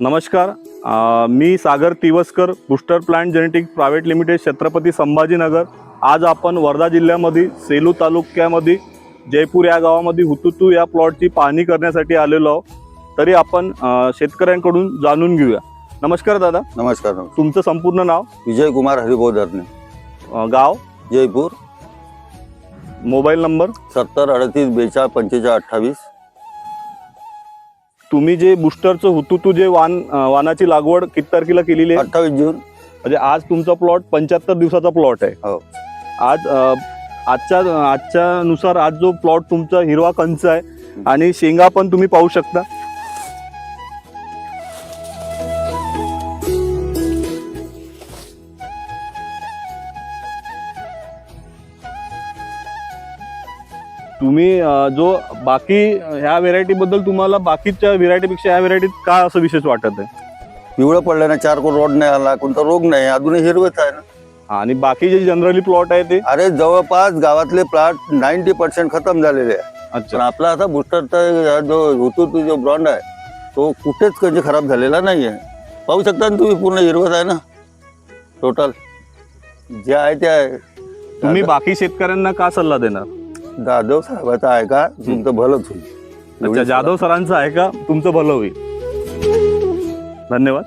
नमस्कार. अ, मी Sagar Tiwaskar booster plant genetic private limited Chhatrapati Sambhajinagar. आज आपण वर्धा जिल्ह्यामध्ये सेलू तालुक्यामध्ये जयपूर या गावामध्ये हुतुतू या प्लॉटची पाहणी करण्यासाठी आलेलो आहोत. तरी आपण शेतकऱ्यांकडून जाणून घेऊया. नमस्कार दादा. नमस्कार तुमचं संपूर्ण नाव? विजय कुमार हरिभाऊ धरणे अ, गाव? जयपूर. Mobile number? सत्तर अडतीस बेचाळ पंचेचाळ अठ्ठावीस. तुम्ही जे बुस्टरचं हुतुतू जे वान वानाची लागवड किती तारखेला केलेली आहे? अठ्ठावीस जून. म्हणजे आज तुमचा प्लॉट पंच्याहत्तर दिवसाचा प्लॉट आहे. हो. आज आजच्या आजच्या नुसार आज जो प्लॉट तुमचा हिरवा कंच आहे आणि शेंगा पण तुम्ही पाहू शकता. तुम्ही जो बाकी ह्या व्हेरायटी बद्दल तुम्हाला बाकीच्या व्हेरायटीपेक्षा ह्या व्हेरायटीत का असं विशेष वाटत आहे? पिवळं पडलं ना चार कोण रोड नाही आला कोणता रोग नाही अजूनही हिरवच आहे ना. आणि बाकी जे जनरली प्लॉट आहे ते? अरे जवळपास गावातले प्लॉट नाईन्टी पर्सेंट खतम झालेले आहे. पण अच्छा आपला आता बुस्टरचा जो हुतूत जो ब्रॉन्ड आहे तो कुठेच कधी खराब झालेला नाही आहे पाहू शकता ना तुम्ही पूर्ण हिरवत आहे ना. टोटल जे आहे ते आहे. तुम्ही बाकी शेतकऱ्यांना का सल्ला देणार? जाधव साहेबाचा आहे का तुमचं भलंच होईल. अच्छा जाधव सरांचं आहे का तुमचं भलं होईल. धन्यवाद.